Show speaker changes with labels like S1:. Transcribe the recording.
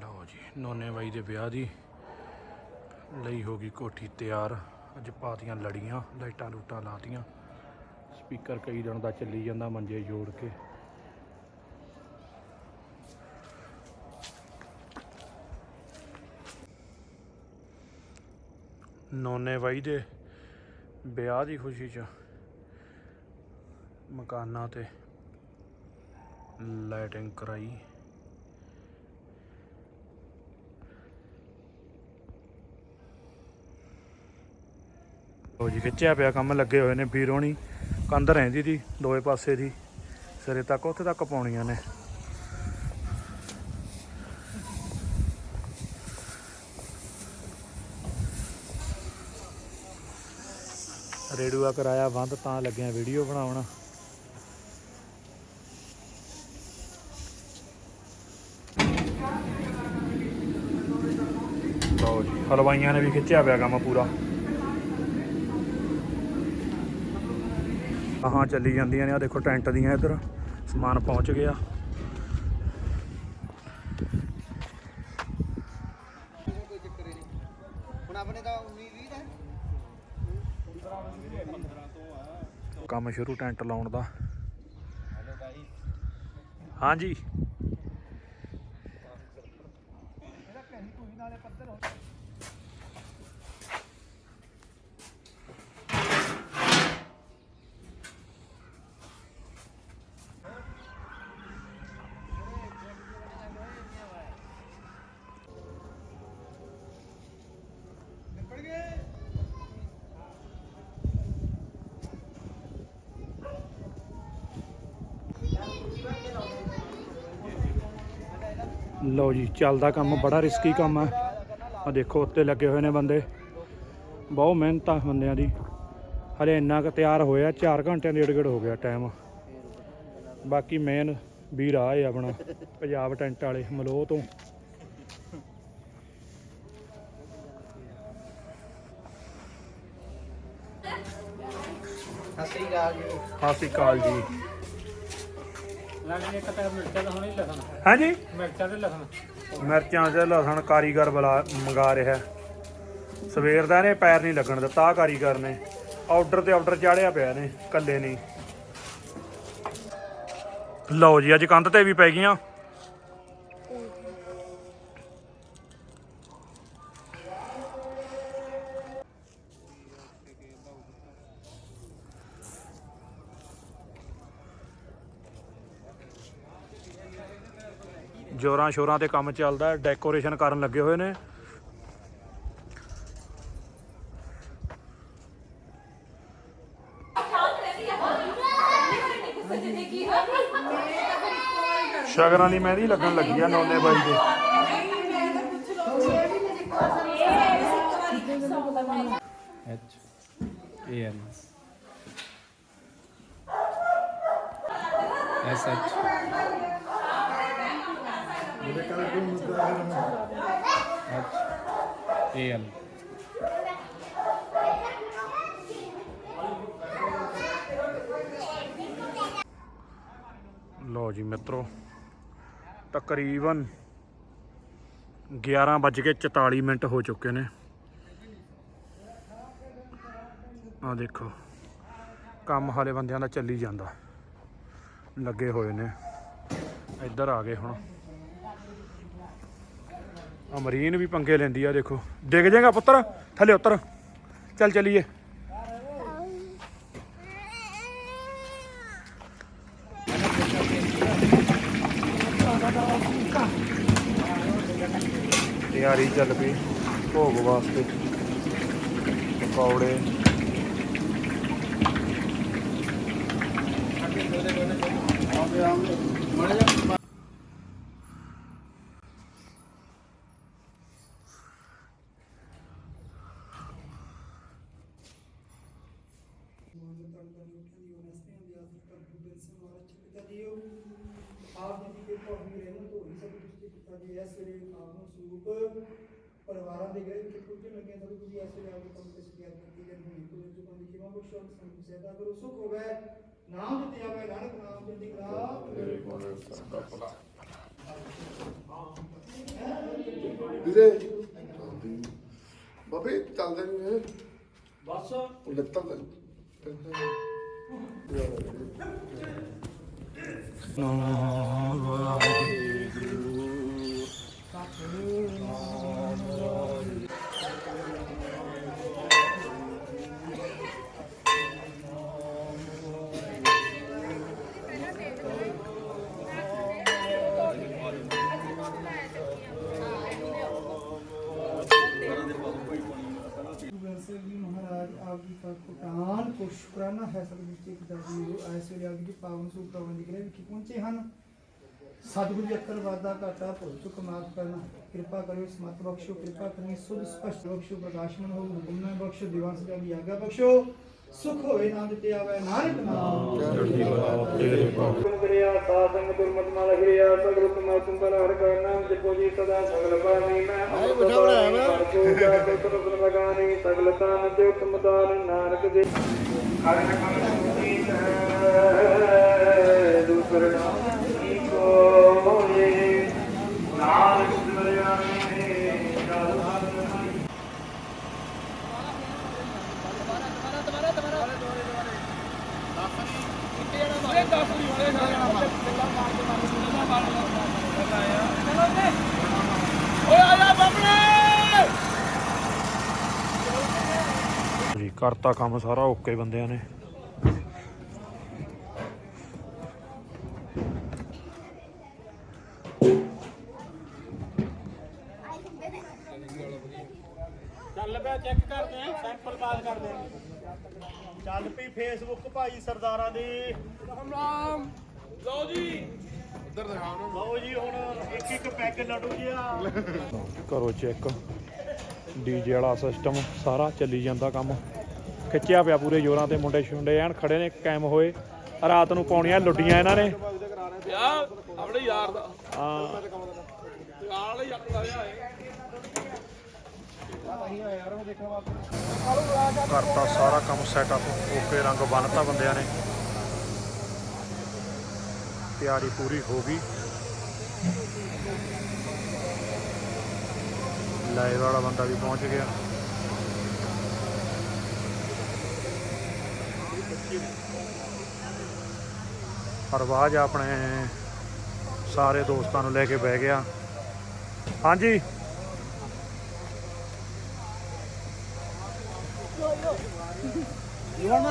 S1: ਲਓ ਜੀ, ਨੋਨੇ ਬਾਈ ਦੇ ਵਿਆਹ ਦੀ ਲਈ ਹੋ ਗਈ ਕੋਠੀ ਤਿਆਰ। ਅੱਜ ਪਾਤੀਆਂ ਲੜੀਆਂ, ਲਾਈਟਾਂ ਲੂਟਾਂ ਲਾਤੀਆਂ ਸਪੀਕਰ ਕਈ ਦਿਨ ਦਾ ਚੱਲੀ ਜਾਂਦਾ, ਮੰਜੇ ਜੋੜ ਕੇ। ਨੋਨੇ ਬਾਈ ਦੇ ਵਿਆਹ ਦੀ ਖੁਸ਼ੀ 'ਚ ਮਕਾਨਾਂ ਤੇ ਲਾਈਟਿੰਗ ਕਰਾਈ। ਉਹ ਜੀ, ਖਿੱਚਿਆ ਪਿਆ ਕੰਮ, ਲੱਗੇ ਹੋਏ ਨੇ ਵੀਰੋਣੀ ਕੰਧ ਰਹਿੰਦੀ ਦੀ, ਦੋਵੇਂ ਪਾਸੇ ਦੀ। ਸਿਰੇ ਤੱਕ, ਉੱਥੇ ਤੱਕ ਪਾਉਣੀਆਂ ਨੇ। ਰੇਡੂਆ ਕਰਾਇਆ ਬੰਦ, ਤਾਂ ਲੱਗਿਆ ਵੀਡੀਓ ਬਣਾਉਣਾ। ਲਓ ਜੀ, ਹਲਵਾਈਆਂ ਨੇ ਵੀ ਖਿੱਚਿਆ ਪਿਆ ਕੰਮ ਪੂਰਾ। ਆਹਾਂ ਚੱਲੀ ਜਾਂਦੀਆਂ ਨੇ ਆ ਦੇਖੋ ਟੈਂਟ ਦੀਆਂ ਇੱਧਰ, ਸਮਾਨ ਪਹੁੰਚ ਗਿਆ। ਕੰਮ ਸ਼ੁਰੂ ਟੈਂਟ ਲਾਉਣ ਦਾ। ਹਾਂਜੀ। ਲਓ ਜੀ ਚੱਲਦਾ ਕੰਮ ਬੜਾ ਰਿਸਕੀ ਕੰਮ ਆ। ਆ ਦੇਖੋ ਉੱਤੇ ਲੱਗੇ ਹੋਏ ਨੇ ਬੰਦੇ। ਬਹੁਤ ਮਿਹਨਤ ਆ ਬੰਦਿਆਂ ਦੀ। ਹਲੇ ਇੰਨਾ ਕੁ ਤਿਆਰ ਹੋਇਆ 4 ਘੰਟਿਆਂ ਦੇ ਏੜ ਹੋ ਗਿਆ ਟਾਈਮ ਬਾਕੀ ਮੇਨ ਵੀਰ ਆ ਇਹ ਆਪਣਾ ਪੰਜਾਬ ਟੈਂਟ ਵਾਲੇ ਮਲੋਹ ਤੋਂ।
S2: ਸਤਿ ਸ੍ਰੀ ਅਕਾਲ ਜੀ।
S3: ਲੱਗਣੀ ਇੱਕ ਤਾਂ ਮਿਰਚਾਂ ਦਾ ਹੁਣੇ ਲਸਣ।
S1: ਹਾਂਜੀ?
S3: ਮਿਰਚਾਂ ਦੇ ਲਸਣ।
S1: ਮਿਰਚਾਂ ਤੇ ਲਸਣ ਕਾਰੀਗਰ ਬੁਲਾ ਮੰਗਾ ਰਿਹਾ। ਸਵੇਰ ਦਾ ਇਹਨੇ ਪੈਰ ਨਹੀਂ ਲੱਗਣ ਦਿੱਤਾ ਆਹ ਕਾਰੀਗਰ ਨੇ। ਆਰਡਰ ਤੇ ਆਰਡਰ ਚਾੜਿਆ ਪਿਆ ਨੇ ਕੱਲੇ ਨਹੀਂ। ਲਓ ਜੀ ਅੱਜ ਕੰਧ ਤੇ ਵੀ ਪੈ ਗਈਆਂ। ਜੋਰਾਂ ਸ਼ੋਰਾਂ ਤੇ ਕੰਮ ਚੱਲਦਾ ਡੈਕੋਰੇਸ਼ਨ ਕਰਨ ਲੱਗੇ ਹੋਏ ਨੇ। ਸ਼ਗਰਾਂ ਦੀ ਮਹਿੰਦੀ ਲੱਗਣ ਲੱਗੀ ਆ ਨੋਨੇ ਬਾਈ ਦੇ।
S3: H A N S H H A L
S1: ਲਓ ਜੀ ਮਿੱਤਰੋ, ਤਕਰੀਬਨ 11:44 ਮਿੰਟ ਹੋ ਚੁੱਕੇ ਨੇ। ਆ ਦੇਖੋ, ਕੰਮ ਹਾਲੇ ਬੰਦਿਆਂ ਦਾ ਚੱਲੀ ਜਾਂਦਾ। ਲੱਗੇ ਹੋਏ ਨੇ। ਇੱਧਰ ਆ ਗਏ ਹੁਣ। ਅਮਰੀਨ ਵੀ ਪੰਗੇ ਲੈਂਦੀ ਆ, ਦੇਖੋ। ਡਿੱਗ ਜਾਏਗਾ ਪੁੱਤਰ? ਥੱਲੇ ਉਤਰ। ਚੱਲ ਚਲੀਏ। ਤਿਆਰੀ ਚੱਲ ਪਈ ਭੋਗ ਵਾਸਤੇ। ਪਕੌੜੇ।
S4: ਆਪ ਜੀ ਦੀ ਕਿਰਪਾ ਹੋਈ ਰਹਿਮਤ ਹੋਈ ਸਭ ਕੁਝ ਕੀਤਾ ਜੀ। ਇਸ ਵੇਲੇ ਆਪ ਨੂੰ ਸਰੂਪ ਪਰਿਵਾਰਾਂ ਦੇ ਗਏ ਕਿ ਕੁਝ ਲੱਗੇ ਸਭ ਕੁਝ ਇਸ ਵੇਲੇ ਆਪ ਨੂੰ ਕੰਮ ਤੇ ਸਿੱਖਿਆ ਕੀਤੀ ਗਈ ਹੋਈ ਕੋਈ ਜੋ ਕੰਦੀ ਕਿਵਾ ਬਖਸ਼ੋ ਸਾਨੂੰ ਸੇਵਾ ਕਰੋ ਸੁਖ ਹੋਵੇ। ਨਾਮ ਦਿੱਤੇ ਆਵੇ ਨਾਨਕ ਨਾਮ ਚੰਦੀ ਕਲਾ
S5: ਵੀਰੇ ਬਾਬੇ ਚੱਲਦੇ ਨਹੀਂ ਹੈ। ਬਸ। ਲੱਤਾਂ ਤੇ
S4: ਜੀ ਦਾ ਕੁਟਾਨ ਕੋ ਸ਼ੁਕਰਾਨਾ ਹੈ ਸਭ ਵਿੱਚ ਇੱਕ ਦਾਦੀ ਹੋ ਐਸੇ ਜੀ ਦੀ ਪਾਵਨ ਸੂਪ ਪ੍ਰਬੰਧ ਕਰੇ ਵਿਖੇ ਪਹੁੰਚੇ ਹਨ ਸਤਿਗੁਰੂ ਜੀ ਅੱਕਰ ਵਾਦਾ ਘਾਟਾ ਭੁੱਲ ਚੁੱਕ ਮਾਫ ਕਰਨਾ ਕਿਰਪਾ ਕਰਿਓ ਸਮਤ ਬਖਸ਼ੋ ਕਿਰਪਾ ਕਰਨੀ ਸੁਧ ਸਪਸ਼ਟ ਬਖਸ਼ੋ ਪ੍ਰਕਾਸ਼ਮਨ ਹੋ ਹੁਕਮ ਨਾ ਬਖਸ਼ੋ ਦੀਵਾਨ ਸਦਾ ਦੀ ਆਗਾ ਬਖਸ਼ੋ ਸੁਖ ਹੋਏ ਨਾਮ ਦਿੱਤੇ ਆਵੇ ਨਾਨਕ ਨਾਮ
S1: ਚੜ੍ਹਦੀ ਕਲਾ ਤੇਰੇ
S4: ਹੁਕਮ ਕਰਿਆ ਸਾਧ ਸੰਗ ਦੁਰਮਤ ਮਲ ਕਰਿਆ ਸਗਲ ਤੁਮਾ ਤੁੰਬਰ ਹਰ ਕਰ ਨਾਮ ਜਪੋ ਜੀ ਸਦਾ ਸਗਲ ਪਾਣੀ ਮੈਂ ਆਏ ਬਿਠਾ ਬਣਾਇਆ ਮੈਂ ਜੋ ਜਾ ਕੇ ਤੁਰਪਨ ਲਗਾਣੀ ਸਗਲ ਤਾਨ ਤੇ ਉਤਮ ਦਾਨ ਨਾਨਕ ਦੇ ਹਰਿ ਨਕਮ ਸੁਣੀ ਹੈ ਦੂਸਰ ਨਾਮ ਕੀ ਕੋਏ ਨਾਨਕ ਸਿਮਰਿਆ ਨੇ ਜਲ ਹਰਿ
S1: ਜੀ ਕਰਤਾ ਕੰਮ ਸਾਰਾ ਓਕੇ ਬੰਦਿਆਂ ਨੇ।
S3: ਚੱਲ ਪਿਆ ਚੈੱਕ ਕਰਦੇ ਆ ਸੈਂਪਲ ਪਾਸ ਕਰਦੇ ਆ।
S6: ਚੱਲ ਪਈ ਫੇਸਬੁੱਕ ਭਾਈ ਸਰਦਾਰਾਂ ਦੀ। ਰਾਮ ਰਾਮ। ਲਓ ਜੀ। ਇੱਧਰ ਦਿਖਾਓ ਲਓ ਜੀ ਹੁਣ ਇੱਕ ਇੱਕ ਪੈਕ ਲੱਡੂ ਜਿਆ
S1: ਕਰੋ ਚੈੱਕ। ਡੀਜੇ ਵਾਲਾ ਸਿਸਟਮ ਸਾਰਾ ਚੱਲੀ ਜਾਂਦਾ ਕੰਮ। ਖਿੱਚਿਆ ਪਿਆ ਪੂਰੇ ਜ਼ੋਰਾਂ ਤੇ ਮੁੰਡੇ ਛੁੰਡੇ ਐਨ ਖੜੇ ਨੇ ਕਾਇਮ ਹੋਏ। ਰਾਤ ਨੂੰ ਪਾਉਣੀਆਂ ਲੁੱਡੀਆਂ ਇਹਨਾਂ ਨੇ।
S6: ਯਾਰ ਆਪਣੇ ਯਾਰ ਦਾ।
S1: ਹਾਂ। ਕਰਤਾ ਸਾਰਾ ਕੰਮ ਸੈਟਅਪ ਓਕੇ ਰੰਗ ਬੰਨਤਾ ਬੰਦਿਆਂ ਨੇ। ਤਿਆਰੀ ਪੂਰੀ ਹੋ ਗਈ। ਲਾਈਵ ਵਾਲਾ ਬੰਦਾ ਵੀ ਪਹੁੰਚ ਗਿਆ। ਪਰਵਾਜ਼ ਆਪਣੇ ਸਾਰੇ ਦੋਸਤਾਂ ਨੂੰ ਲੈ ਕੇ ਬਹਿ ਗਿਆ। ਹਾਂਜੀ।
S6: ਜੀਵਨ